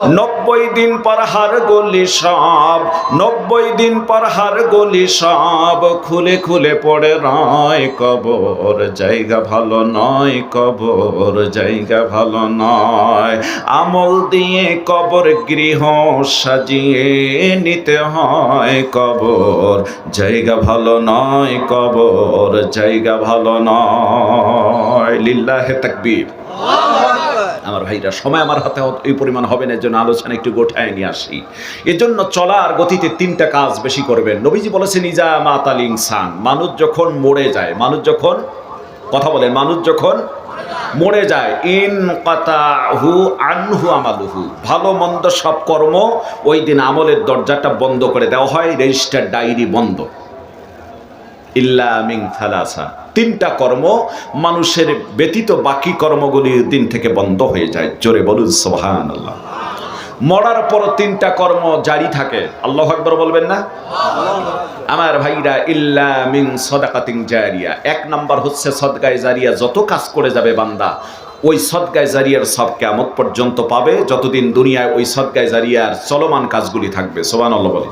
নব্বই দিন পর হার গলি সব, নব্বই দিন পর হার গলি সব, খুলে খুলে পড়ে নয় কবর, জায়গা ভালো নয় কবর, জায়গা ভালো নয়। আমল দিয়ে কবর গৃহ সাজিয়ে নিতে হয় কবর, জায়গা ভালো নয় কবর, জায়গা ভালো নয়। লিল্লাহে তাকবীর। আমার ভাইরা, সময় আমার হাতে এই পরিমাণ হবে না এর জন্য আলোচনা একটু গোঠায় নিয়ে আসি। এজন্য চলার গতিতে তিনটা কাজ বেশি করবেন। নবীজি বলেছেন, ইজা মাতাল ইনসান। মানুষ যখন মরে যায়, মানুষ যখন, কথা বলেন, মানুষ যখন মরে যায়, ইন হু আনহু আমালুহু। ভালো মন্দ সব কর্ম ওই দিন আমলের দরজাটা বন্ধ করে দেওয়া হয় রেজিস্টার ডায়েরি বন্ধ। ইল্লা মিং থালাসা তিনটা কর্ম মানুষের ব্যতীত বাকি কর্মগুলি দিন থেকে বন্ধ হয়ে যায়। জোরে বলুন সোহান আল্লাহ মরার পর তিনটা কর্ম জারি থাকে। আল্লাহ আকবর বলবেন না? আমার ভাইরা, ইল্লা মিং সদাকাতিং জারিয়া। এক নাম্বার হচ্ছে সদগায় জারিয়া। যত কাজ করে যাবে বান্দা, ওই সদগায় জারিয়ার সব কেমত পর্যন্ত পাবে। যতদিন দুনিয়ায় ওই সদগায় জারিয়ার চলমান কাজগুলি থাকবে। সোবান আল্লাহ বলে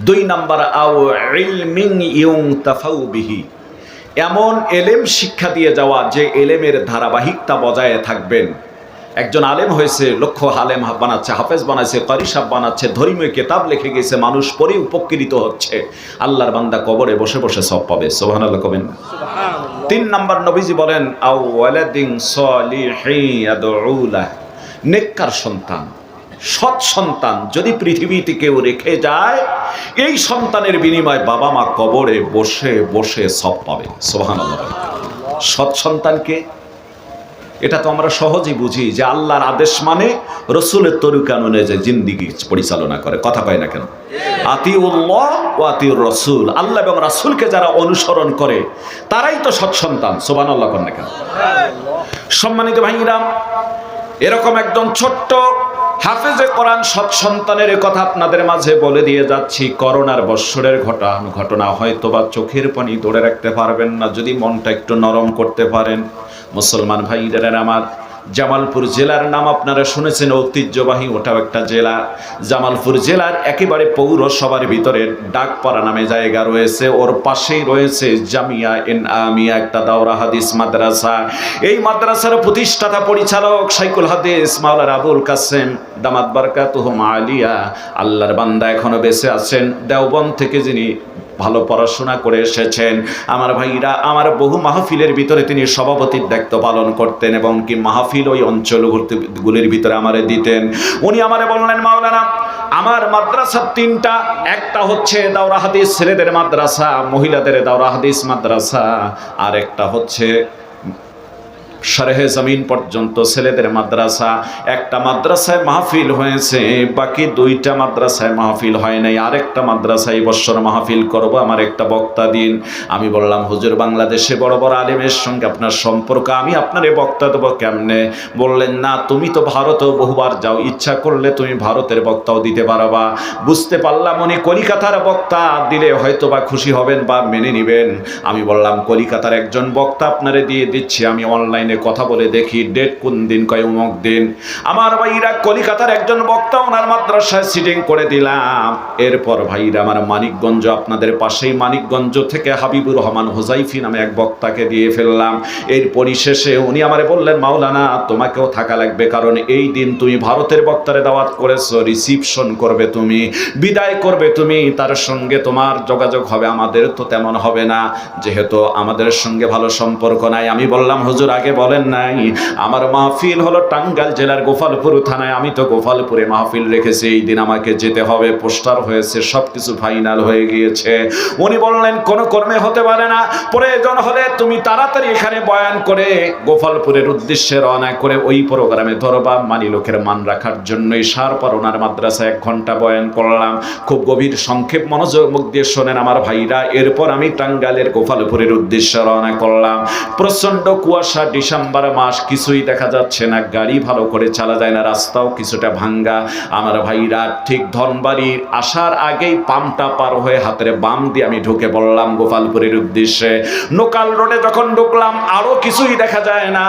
দুই নাম্বার আও ইলমিং ইউং তাফাউ বিহি। এমন এলেম শিক্ষা দিয়ে যাওয়া যে এলেমের ধারাবাহিকতা বজায় থাকবেন। একজন আলেম হয়েছে লক্ষ আলেম বানাচ্ছে হাফেজ বানাচ্ছে করিসাব বানাচ্ছে ধর্মীয় কেতাব লিখে গেছে মানুষ পরে উপকৃত হচ্ছে। আল্লাহর বান্দা কবরে বসে বসে সব পাবে। সোহান আল্লাহ কবেন তিন নাম্বার নবীজি বলেন আও ওয়ালাদিন সলিহিন নেককার সন্তান। সৎ সন্তান যদি পৃথিবীতে কেউ রেখে যায়, এই সন্তানের বিনিময়ে বাবা মা কবরে বসে বসে সব পাবে। সোহান সৎ সন্তানকে, এটা তো আমরা সহজেই বুঝি যে আল্লাহর আদেশ মানে রসুলের তরিকা অনুযায়ী যে জিন্দিগি পরিচালনা করে। কথা কয় না কেন? আতিউল্লাহ ও আতিউর রসুল আল্লাহ এবং রাসুলকে যারা অনুসরণ করে, তারাই তো সৎ সন্তান। সোবান আল্লাহ করেন না কেন? সম্মানিত ভাইরাম এরকম একদম ছোট্ট হাফেজে কোরআন সৎ সন্তানের কথা আপনাদের মাঝে বলে দিয়ে যাচ্ছি। করোনার বৎসরের ঘটনা ঘটনা হয়তো বা চোখের পানি ধরে রাখতে পারবেন না, যদি মনটা একটু নরম করতে পারেন। মুসলমান ভাইদের আমার জামালপুর জেলার নাম আপনারা শুনেছেন, ঐতিহ্যবাহী ওটাও একটা জেলা। জামালপুর জেলার একেবারে পৌরসভার ভিতরে ডাকপাড়া নামে জায়গা রয়েছে, ওর পাশেই রয়েছে জামিয়া এন আমিয়া, একটা দাওরা হাদিস মাদ্রাসা। এই মাদ্রাসার প্রতিষ্ঠাতা পরিচালক সাইকুল হাদিস মাওলার আবুল কাসেম দামাত বারকাতুহুম আলিয়া, আল্লাহর বান্দা এখনও বেঁচে আছেন। দেওবন থেকে যিনি ভালো পড়াশোনা করে এসেছেন। আমার ভাইরা, আমার বহু মাহফিলের ভিতরে তিনি সভাপতির দায়িত্ব পালন করতেন এবং কি মাহফিল ওই অঞ্চলগুলির ভিতরে আমারে দিতেন। উনি আমারে বললেন, মাওলানা, আমার মাদ্রাসা তিনটা, একটা হচ্ছে দাওরা হাদিস ছেলেদের মাদ্রাসা, মহিলাদের দাওরা হাদিস মাদ্রাসা, আর একটা হচ্ছে সারেহে জমিন পর্যন্ত ছেলেদের মাদ্রাসা, একটা মাদ্রাসায় মাহফিল হয়েছে, বাকি দুইটা মাদ্রাসায় মাহফিল হয় নাই। আরেকটা মাদ্রাসায় বৎসর মাহফিল করব, আমার একটা বক্তা দিন। আমি বললাম, হুজুর, বাংলাদেশে বড় বড় আলেমের সঙ্গে আপনার সম্পর্ক, আমি আপনার বক্তা দেবো কেমনে? বললেন, না, তুমি তো ভারতেও বহুবার যাও, ইচ্ছা করলে তুমি ভারতের বক্তাও দিতে পারবা। বুঝতে পারলাম, উনি কলিকাতার বক্তা, দিলে হয়তো বা খুশি হবেন বা মেনে নেবেন। আমি বললাম, কলিকাতার একজন বক্তা আপনারে দিয়ে দিচ্ছি, আমি অনলাইনে কথা বলে দেখি ডেট কোন দিন কয় অমুক দিন। আমার ভাইরা কলিকাতার একজন বক্তা, ওনার মাদ্রাসায় সিটিং করে দিলাম। এরপর ভাইরা আমার মানিকগঞ্জ, আপনাদের পাশেই মানিকগঞ্জ থেকে হাবিবুর রহমান হোজাইফি নামে এক বক্তাকে দিয়ে ফেললাম। এর পরিশেষে উনি আমারে বললেন, মাওলানা, তোমাকেও থাকা লাগবে, কারণ এই দিন তুমি ভারতের বক্তারে দাওয়াত করেছ রিসিপশন করবে তুমি, বিদায় করবে তুমি, তার সঙ্গে তোমার যোগাযোগ হবে, আমাদের তো তেমন হবে না। যেহেতু আমাদের সঙ্গে ভালো সম্পর্ক নাই। আমি বললাম, হুজুর, আগে বলেন নাই। আমার মাহফিল হলো টাঙ্গাইল জেলার গোপালপুর থানায়। আমি তো গোপালপুরে মাহফিল রেখেছি। এই দিন আমাকে যেতে হবে। পোস্টার হয়েছে সব কিছু ফাইনাল হয়ে গিয়েছে। উনি বললেন, কোনো কর্মে হতে পারে না। প্রয়োজন হলে তুমি তাড়াতাড়ি এখানে বয়ান করে গোপালপুরের উদ্দেশ্যে রওনা করে ওই প্রোগ্রামে ধরবা। মানি লোকের মান রাখার জন্যই সার ওনার মাদ্রাসায় এক ঘণ্টা বয়ান করলাম। খুব গভীর সংক্ষেপ মনোযোগ মুখ দিয়ে শোনেন আমার ভাইরা। এরপর আমি টাঙ্গাইলের গোপালপুরের উদ্দেশ্যে রওনা করলাম। প্রচণ্ড কুয়াশা ডিসেম্বর মাস কিছুই দেখা যাচ্ছে না। গাড়ি ভালো করে চালা যায় না, রাস্তাও কিছুটা ভাঙ্গা। আমার ভাইরা ঠিক ধনবাড়ি আসার আগেই পাম্পটা পার হয়ে হাতের বাম দিয়ে আমি ঢুকে পড়লাম গোপালপুরের উদ্দেশ্যে। লোকাল রোডে যখন ঢুকলাম, আরও কিছুই দেখা যায় না।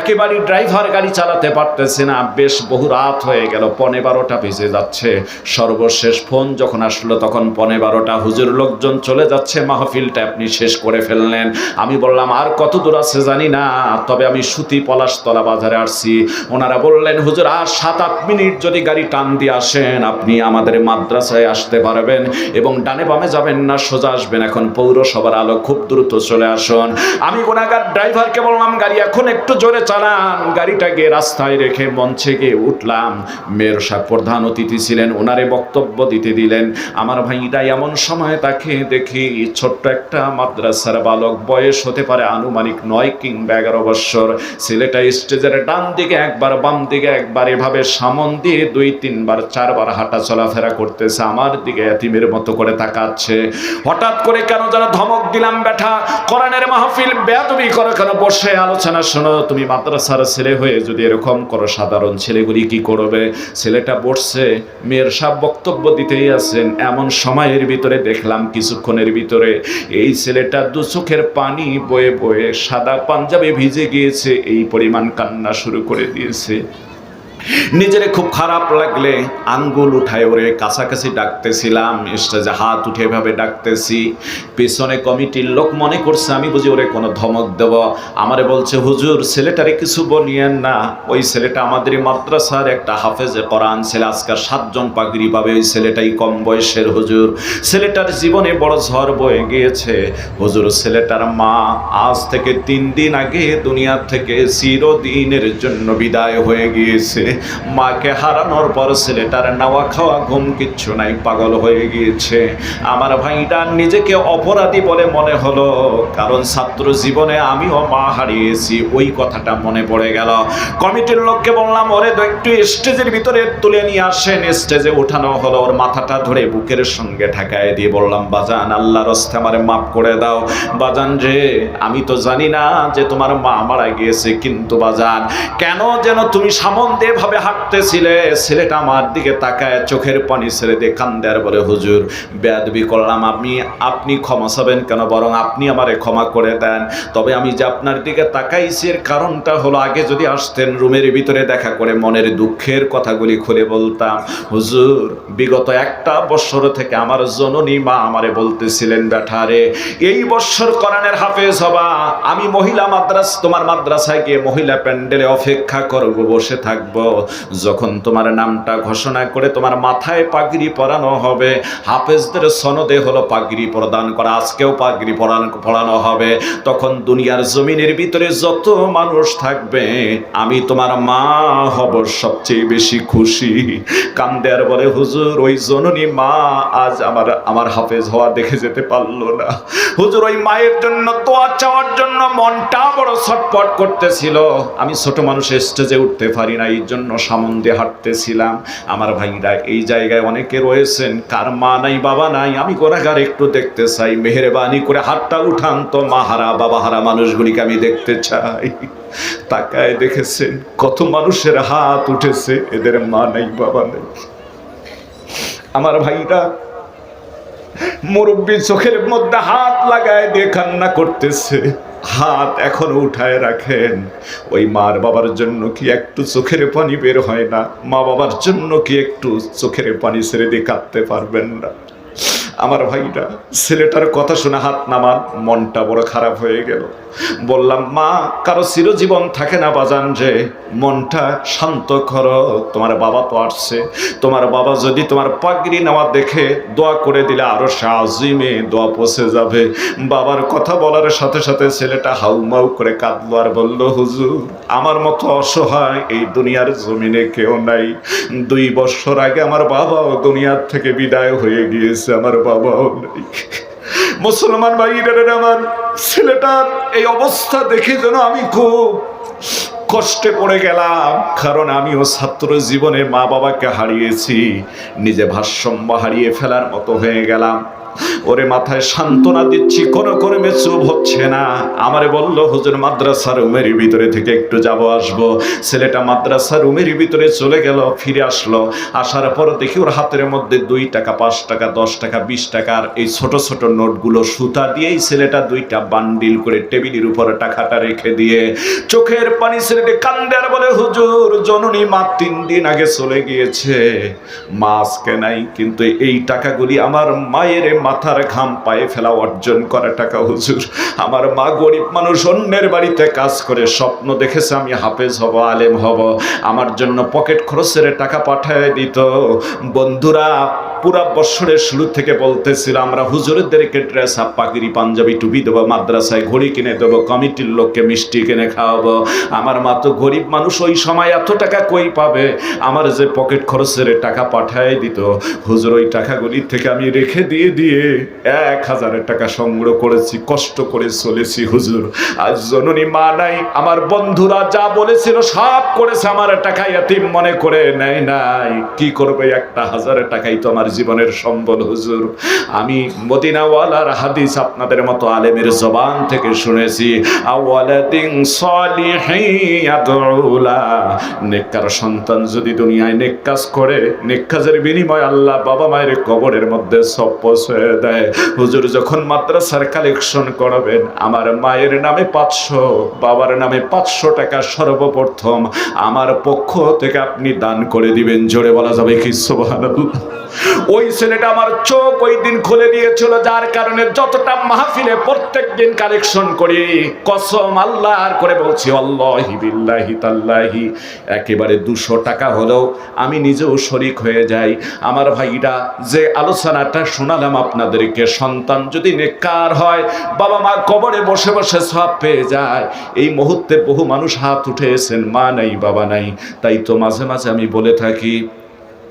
একেবারে ড্রাইভার গাড়ি চালাতে পারতেছে না। বেশ বহু রাত হয়ে গেল, পনে বারোটা ভেজে যাচ্ছে। সর্বশেষ ফোন যখন আসলো, তখন পনে বারোটা হুজুর লোকজন চলে যাচ্ছে। মাহফিলটা আপনি শেষ করে ফেললেন। আমি বললাম, আর কত দূর আছে জানি না তবে আমি সুতি পলাশতলা বাজারে আসছি। ওনারা বললেন, হুজুর, আর সাত আট মিনিট যদি গাড়ি টান দিয়ে আসেন, আপনি আমাদের মাদ্রাসায় আসতে পারবেন এবং ডানে বামে যাবেন না, সোজা আসবেন। এখন পৌরসভার আলো খুব দ্রুত চলে আসুন। আমি গোনাগার ড্রাইভারকে বললাম, গাড়ি এখন একটু জোরে চালান। গাড়িটা গিয়ে রাস্তায় রেখে মঞ্চে গিয়ে উঠলাম। মেয়র সাহেব প্রধান অতিথি ছিলেন, ওনারে বক্তব্য দিতে দিলেন। আমার ভাইরা এমন সময় তাকে দেখি, ছোট্ট একটা মাদ্রাসার বালক, বয়স হতে পারে আনুমানিক নয় কিংবা এগারো বৎসর ছেলেটা স্টেজের ডান দিকে একবার, বাম দিকে একবার, এভাবে সামন দিয়ে দুই, তিনবার, চারবার হাঁটা চলাফেরা করতেছে, আমার দিকে এতিমের মতো করে তাকাচ্ছে। হঠাৎ করে কেন যেন ধমক দিলাম ব্যাঠা কোরআনের মাহফিল বেয়াদবি করো কেন? বসে আলোচনা শোনো। তুমি মাদ্রাসার ছেলে হয়ে যদি এরকম করো, সাধারণ ছেলেগুলি কি করবে? ছেলেটা বসছে, মেয়ের সব বক্তব্য দিতেই আছেন এমন সময়ের ভিতরে দেখলাম কিছুক্ষণের ভিতরে এই ছেলেটা দু চোখের পানি বয়ে বয়ে সাদা পাঞ্জাবে ভিজে গিয়েছে এই পরিমাণ কান্না শুরু করে দিয়েছে। নিজেরে খুব খারাপ লাগলে আঙ্গুল উঠায় ওরে, কাছাকাছি ডাকতেছিলাম, স্টেজে হাত উঠে এভাবে ডাকতেছি। পেছনে কমিটির লোক মনে করছে আমি বুঝি ওরে কোনো ধমক দেব। আমারে বলছে, হুজুর, ছেলেটারে কিছু বলিয়েন না। ওই ছেলেটা আমাদের মাদ্রাসার একটা হাফেজে কোরআন ছেলে। আজকাল সাতজন পাগড়ি পাবে, ওই ছেলেটাই কম বয়সের হুজুর। ছেলেটার জীবনে বড় ঝড় বয়ে গিয়েছে। হুজুর, ছেলেটার মা আজ থেকে তিন দিন আগে দুনিয়া থেকে চিরদিনের জন্য বিদায় হয়ে গিয়েছে। মাকে হারানোর পর ছেলেটার নাওয়া খাওয়া ঘুম কিচ্ছু নাই, পাগল হয়ে গিয়েছে। আমার ভাইটা নিজেকে অপরাধী বলে মনে হলো, কারণ ছাত্র জীবনে আমিও মা হারিয়েছি, ওই কথাটা মনে পড়ে গেল। কমিটির লোককে বললাম, ওরে একটু স্টেজের ভিতরে তুলে নিয়ে আসেন। স্টেজে উঠানো হলো, ওর মাথাটা ধরে বুকের সঙ্গে ঠাকায় দিয়ে বললাম, বাজান, আল্লাহর রস্তে আমারে মাফ করে দাও। বাজান যে আমি তো জানি না যে তোমার মা মারা গিয়েছে, কিন্তু বাজান, কেন যেন তুমি সামন্দে ভাবে হাঁটতেছিলে, ছেলেটা আমার দিকে তাকায়, চোখের পানি ছেড়ে দিয়ে কান্দে আর বলে, হুজুর, বেয়াদবি করলাম আমি, আপনি ক্ষমা চাবেন কেন? বরং আপনি আমারে ক্ষমা করে দেন। তবে আমি যে আপনার দিকে তাকাইছি, এর কারণটা হলো আগে যদি আসতেন, রুমের ভিতরে দেখা করে মনের দুঃখের কথাগুলি খুলে বলতাম, হুজুর, বিগত একটা বৎসর থেকে আমার জননী মা আমারে বলতেছিলেন ব্যাঠারে এই বৎসর কোরআনের হাফেজ হবা, আমি মহিলা মাদ্রাস, তোমার মাদ্রাসায় গিয়ে মহিলা প্যান্ডেলে অপেক্ষা করব, বসে থাকব। যখন তোমার নামটা ঘোষণা করে তোমার মাথায় পাগড়ি পরানো হবে, হাফেজদের সনদে হলো পাগড়ি প্রদান করা, আজকেও পাগড়ি পরান পড়ানো হবে। তখন দুনিয়ার জমিনের ভিতরে যত মানুষ থাকবে, আমি তোমার মা হব সবচেয়ে বেশি খুশি। কান্দে আর বলে, হুজুর, ওই জননী মা আজ আমার আমার হাফেজ হওয়া দেখে যেতে পারল না। হুজুর, ওই মায়ের জন্য তোয়া চাওয়ার জন্য মনটা বড় ছটপট করতেছিল। আমি ছোট মানুষের স্টেজে উঠতে পারি না, এই জন্য সামন্দে হাঁটতেছিলাম। আমার ভাইরা এই জায়গায় অনেকে রয়েছেন, কার মা নাই, বাবা নাই, আমি গোড়াগার একটু দেখতে চাই, মেহরবানি করে হাতটা উঠান তো মাহারা, বাবাহারা মানুষগুলিকে আমি দেখতে চাই। তাকায় দেখেছেন, কত মানুষের হাত উঠেছে, এদের মা নাই, বাবা নেই। আমার ভাইরা মুরব্বী চোখের মধ্যে হাত লাগায় দিয়ে কান্না করতেছে। হাত এখনও উঠায় রাখেন। ওই মার বাবার জন্য কি একটু চোখের পানি বের হয় না? মা বাবার জন্য কি একটু চোখের পানি ছেড়ে দিয়ে কাঁদতে পারবেন না? আমার ভাইটা ছেলেটার কথা শুনে হাত নামান মনটা বড় খারাপ হয়ে গেল। বললাম, মা, কারও চিরজীবন থাকে না বাজান যে, মনটা শান্ত কর। তোমার বাবা তো আসছে। তোমার বাবা যদি তোমার পাগড়ি নেওয়া দেখে দোয়া করে দিলে আরও সাজিমে দোয়া পচে যাবে। বাবার কথা বলার সাথে সাথে ছেলেটা হাউমাউ করে কাঁদলো আর বলল, হুজুর, আমার মতো অসহায় এই দুনিয়ার জমিনে কেউ নাই। দুই বছর আগে আমার বাবাও দুনিয়ার থেকে বিদায় হয়ে গিয়েছে। আমার মুসলমান ভাইরা আমার ছেলেটার এই অবস্থা দেখে যেন আমি খুব কষ্টে পড়ে গেলাম। কারণ আমিও ছাত্র জীবনে মা বাবাকে হারিয়েছি, নিজে ভারসাম্য হারিয়ে ফেলার মতো হয়ে গেলাম। ওরে মাথায় সান্ত্বনা দিচ্ছি, কোনো কোনো চুপ হচ্ছে না। আমারে বলল, হুজুর মাদ্রাসার রুমের ভিতরে থেকে একটু যাব, আসব। ছেলেটা মাদ্রাসার রুমের ভিতরে চলে গেল, ফিরে আসলো। আসার পর দেখি ওর হাতের মধ্যে দুই টাকা, পাঁচ টাকা, দশ টাকা, বিশ টাকার এই ছোট ছোট নোটগুলো সুতা দিয়ে এই ছেলেটা দুইটা বান্ডিল করে টেবিলের উপরে টাকাটা রেখে দিয়ে চোখের পানি ছেলেটি কান্দে আর বলে, হুজুর, জননী মা তিন দিন আগে চলে গিয়েছে। মা আজকে নাই, কিন্তু এই টাকাগুলি আমার মায়ের মাথার ঘাম পায়ে ফেলা অর্জন করা টাকা, হুজুর। আমার মা গরিব মানুষ, অন্যের বাড়িতে কাজ করে, স্বপ্ন দেখেছে আমি হাফেজ হব, আলেম হব। আমার জন্য পকেট খরচের টাকা পাঠায় দিত। বন্ধুরা পুরা বৎসরের শুরু থেকে বলতেছিল, আমরা হুজুরদেরকে ড্রেস আপ পাগড়ি, পাঞ্জাবি টুপি দেবো, মাদ্রাসায় ঘড়ি কিনে দেবো, কমিটির লোককে মিষ্টি কিনে খাওয়াবো। আমার মা তো গরিব মানুষ, ওই সময় এত টাকা কই পাবে? আমার যে পকেট খরচের টাকা পাঠায় দিত, হুজুর ওই টাকাগুলির থেকে আমি রেখে দিয়ে দিয়ে এক হাজারের টাকা সংগ্রহ করেছি, কষ্ট করে চলেছি, হুজুর। আজ জননী মা নাই, আমার বন্ধুরা যা বলেছিল সব করেছে, আমার টাকা এতিম মনে করে নেয় নাই। কি করবে একটা হাজারের টাকাই তো আমার জীবনের সম্বল, হুজুর। আমি মদিনাওয়ালার হাদিস আপনাদের মতো আলেমের জবান থেকে শুনেছি। নেককার সন্তান যদি দুনিয়ায় নেক কাজ করে নেক কাজের বিনিময় আল্লাহ বাবা মায়ের কবরের মধ্যে সব পৌঁছে দেয়। হুজুর, যখন মাদ্রাসার কালেকশন করাবেন, আমার মায়ের নামে পাঁচশো, বাবার নামে পাঁচশো টাকা সর্বপ্রথম আমার পক্ষ থেকে আপনি দান করে দিবেন। জোরে বলা যাবে কি? সুবহানাল্লাহ। ওই ছেলেটা আমার চোখ ওই দিন খুলে দিয়েছিল, যার কারণে যতটা মাহফিলে প্রত্যেক দিন কালেকশন করি। কসম আল্লাহ, আর করে বলছি, আল্লাহি বিল্লাহি তাল্লাহি একেবারে দুশো টাকা হলেও আমি নিজেও শরিক হয়ে যাই। আমার ভাইরা, যে আলোচনাটা শোনালাম আপনাদেরকে, সন্তান যদি নেকার হয়, বাবা মা কবরে বসে বসে সব পেয়ে যায়। এই মুহূর্তে বহু মানুষ হাত উঠেছেন, মা নাই, বাবা নাই। তাই তো মাঝে মাঝে আমি বলে থাকি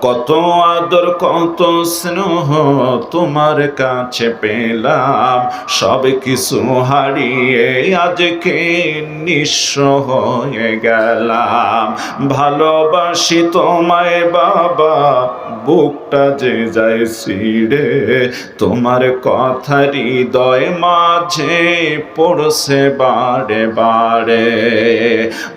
কত আদর, কত স্নেহ তোমার কাছে পেলাম। সব কিছু হারিয়ে আজকে নিঃস্ব হয়ে গেলাম। ভালোবাসি তোমায় বাবা, বুকটা যে যায় ছিড়ে। তোমার কথা হৃদয় মাঝে পড়ছে বারে বারে।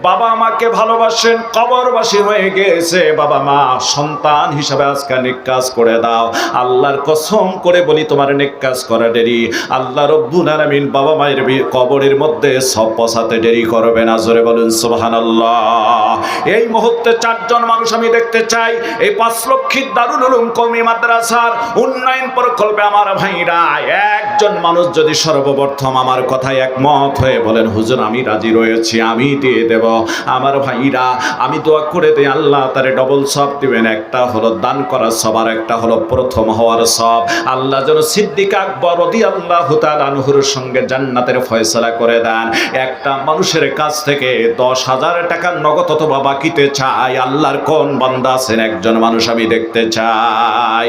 বাবা মাকে ভালোবাসেন, কবরবাসী হয়ে গেছে। বাবা মা, সন্তান হিসাবে আজকে নিকাজ করে দাও। আল্লাহর কসম করে বলি, তোমার নিকাজ করা দেরি। আল্লাহ রব্বুল আলামিন বাবা মায়ের কবরের মধ্যে সব পসাতে দেরি করবে না। জোরে বলুন, সুবহানাল্লাহ। এই মুহূর্তে চারজন মানুষ আমি দেখতে চাই। এই পাঁচ লক্ষিত দারুল উলুম কওমি মাদ্রাসার উন্নয়ন প্রকল্পে আমার ভাইরা, একজন মানুষ যদি সর্বপ্রথম আমার কথায় একমত হয়ে বলেন, হুজুর, আমি রাজি রয়েছি, আমি দিয়ে দেব। আমার ভাইরা, আমি দোয়া করে দিই, আল্লাহ তারে ডবল সব দিবেন, একটা হলো দান করার সব, আর একটা হলো প্রথম হওয়ার সব। আল্লাহ যেন সিদ্দিক আকবর রদি আল্লাহ আনহুর সঙ্গে জান্নাতের ফয়সলা করে দেন। একটা মানুষের কাছ থেকে দশ হাজার টাকার নগদ অথবা বাকিতে চাই। আল্লাহর কোন বান্দা আছেন? একজন মানুষ আমি দেখতে চাই।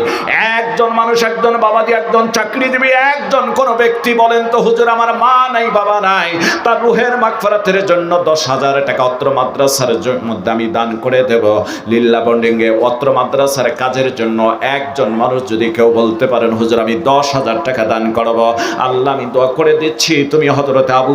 একজন মানুষ, একজন বাবা দিয়ে একজন চাকরি দিবি একজন কোন ব্যক্তি বলেন তো, হুজুর, আমার মা নাই, বাবা নাই। তার রুহের মাগফিরাতের জন্য দশ হাজার টাকা অত্র মাদ্রাসার মধ্যে আমি দান করে দেব। লিল্লা বন্ডিংয়ে অত্র মাদ্রাসার কাজের জন্য একজন মানুষ যদি কেউ বলতে পারেন, হুজুর, আমি দশ হাজার টাকা দান করব। আল্লাহ, আমি দোয়া করে দিচ্ছি। তুমি হজরতে আবু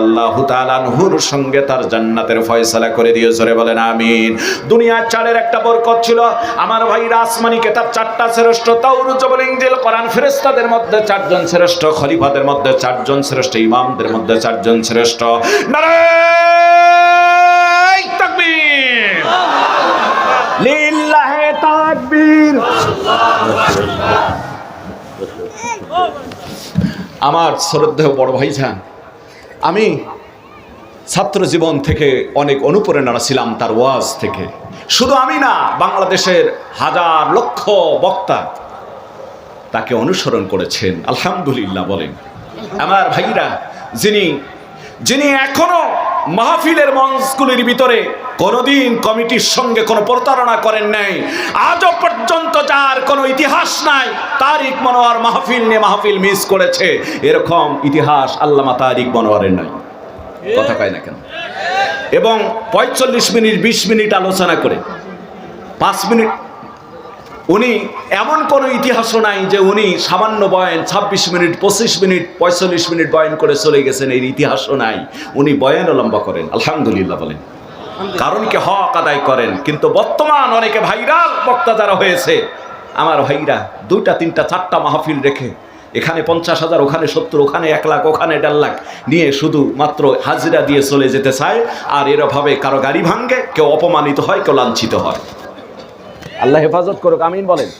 আল্লাহ তালানহুর সঙ্গে তার জান্নাতের ফয়সালা করে দিও। জোরে বলেন, আমিন। দুনিয়ার চারের একটা বরকত ছিল। আমার ভাই আসমানি কেতাব চারটা শ্রেষ্ঠ তাউরু জবল ইংজিল কোরআন ফেরেশতাদের মধ্যে চারজন শ্রেষ্ঠ, খলিফাদের মধ্যে চারজন শ্রেষ্ঠ, ইমামদের মধ্যে চারজন শ্রেষ্ঠ। নারায় তাকবীর লিল্লাহে তাকবীর আমার শ্রদ্ধেয় বড় ভাইজান, আমি ছাত্র জীবন থেকে অনেক অনুপ্রেরণা ছিলাম তার ওয়াজ থেকে। শুধু আমি না, বাংলাদেশের হাজার লক্ষ বক্তা তাকে অনুসরণ করেছেন, আলহামদুলিল্লাহ বলেন। আমার ভাইরা, যিনি যিনি এখনও মাহফিলের মঞ্চগুলির ভিতরে কোনোদিন কমিটির সঙ্গে কোনো প্রতারণা করেন নাই, আজও পর্যন্ত যার কোনো ইতিহাস নাই, তারিক মনোয়ার মাহফিল নিয়ে মাহফিল মিস করেছে। এরকম ইতিহাস আল্লামা তারিক মনোয়ারের নাই। কথা কয় না কেন? এবং পঁয়তাল্লিশ মিনিট, বিশ মিনিট আলোচনা করে, পাঁচ মিনিট, উনি এমন কোনো ইতিহাসও নাই যে উনি সামান্য বয়ান, ছাব্বিশ মিনিট, পঁচিশ মিনিট, পঁয়তাল্লিশ মিনিট বয়ান করে চলে গেছেন, এর ইতিহাসও নাই। উনি বয়ানও লম্বা করেন, আলহামদুলিল্লাহ বলেন। কারণ কি হক আদায় করেন? কিন্তু বর্তমান অনেকে ভাইরাল বক্তা যারা হয়েছে, আমার ভাইরা দুইটা, তিনটা, চারটা মাহফিল রেখে এখানে পঞ্চাশ হাজার, ওখানে সত্তর, ওখানে এক লাখ, ওখানে দেড় লাখ নিয়ে শুধু মাত্র হাজিরা দিয়ে চলে যেতে চায়, আর এরভাবে কারও গাড়ি ভাঙ্গে কেউ অপমানিত হয়, কেউ লাঞ্ছিত হয়। আল্লাহ হেফাজত করুক, আমিন বলেন।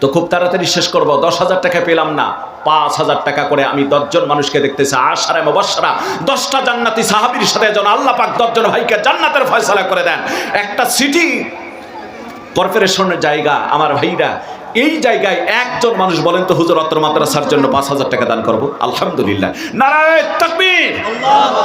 তো খুব তাড়াতাড়ি শেষ করব। দশ হাজার টাকা পেলাম না। পাঁচ হাজার টাকা করে আমি দশজন মানুষকে দেখতেছি। আশারে মুবাশশারা। দশটা জান্নাতি সাহাবীর সাথে যেন আল্লাহ পাক দশজন ভাইকে জান্নাতের ফয়সালা করে দেন। একটা সিটি কর্পোরেশনের জায়গা। আমার ভাইরা এই জায়গায় একজন মানুষ বলেন তো, হুজুর অত্র মাদ্রাসার জন্য পাঁচ হাজার টাকা দান করব। আলহামদুলিল্লাহ। নারায় তাকবীর।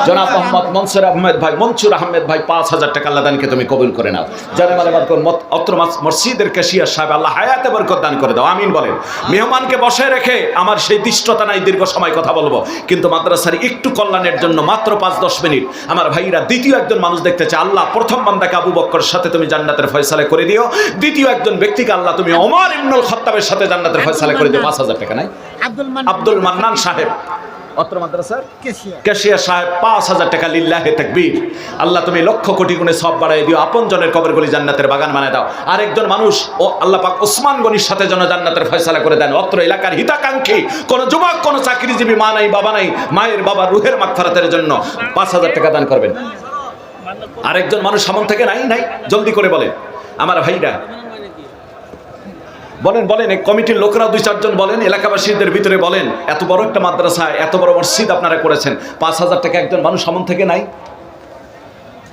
জনাব মোহাম্মদ মনসুর আহমেদ ভাই, মনসুর আহমেদ ভাই, পাঁচ হাজার টাকা আল্লাহ দানকে তুমি কবুল করে নাও। আলামাত অত্র মসজিদের কেশিয়ার সাহেব, আল্লাহ হায়াতে বরকত দান করে দাও। আমিন বলেন। মেহমানকে বসে রেখে আমার সেই দৃষ্টতা নাই, দীর্ঘ সময় কথা বলব। কিন্তু মাদ্রাসার একটু কল্যাণের জন্য মাত্র পাঁচ দশ মিনিট আমার ভাইরা দ্বিতীয় একজন মানুষ দেখতে চায়, আল্লাহ, প্রথম বান্দাকে আবু বক্কর সাথে তুমি জান্নাতের ফয়সালা করে দিও। দ্বিতীয় একজন ব্যক্তিকে, আল্লাহ, তুমি ওমর ইবনুল খত্তাবের সাথে জান্নাতের ফয়সালা করে দিও পাঁচ হাজার টাকা নাই? আব্দুল মান্নান। সাহেব। অত্র মাদ্রাসার? ক্যাশিয়ার সাহেব পাঁচ হাজার টাকা লিল্লাহে তাকবীর। আল্লাহ তুমি লক্ষ কোটি গুণে সব বাড়াই দিও আপন জনের কবরগুলি জান্নাতের বাগান বানায় দাও। আরেকজন মানুষ ও আল্লাহ পাক ওসমান গনির সাথে যেন জান্নাতের ফয়সালা করে দেন। অত্র এলাকার হিতাকাঙ্ক্ষী কোন যুবক কোন চাকরিজীবী মা নাই বাবা নাই মায়ের বাবা রুহের মাগফারাতের জন্য পাঁচ হাজার টাকা দান করবেন। আরেকজন মানুষ সামন থেকে নাই নাই জলদি করে বলেন। আমার ভাইরা বলেন বলেন, এই কমিটির লোকেরা দুই, চারজন বলেন, এলাকাবাসীদের ভিতরে বলেন, এত বড় একটা মাদ্রাসা এত বড় মসজিদ আপনারা করেছেন, পাঁচ হাজার টাকা একজন মানুষ সামন থেকে নাই?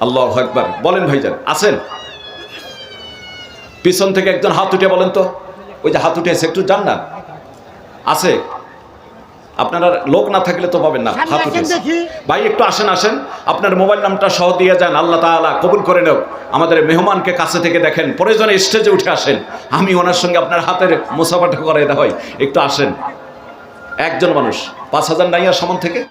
আল্লাহ একবার বলেন ভাইজান, আছেন? পিছন থেকে একজন হাত উঠে বলেন তো, ওই যে হাত উঠেছে, একটু যান না। আছে? আপনারা লোক না থাকলে তো পাবেন না হাত উঠেছে। ভাই একটু আসেন আসেন। আপনার মোবাইল নামটা সহ দিয়ে যান আল্লাহ তালা কবুল করে নেও আমাদের মেহমানকে কাছে থেকে দেখেন প্রয়োজনে স্টেজে উঠে আসেন। আমি ওনার সঙ্গে আপনার হাতের মোসাফাটা করে দেওয়া হয় একটু আসেন। একজন মানুষ পাঁচ হাজার নাইয়া সমান থেকে?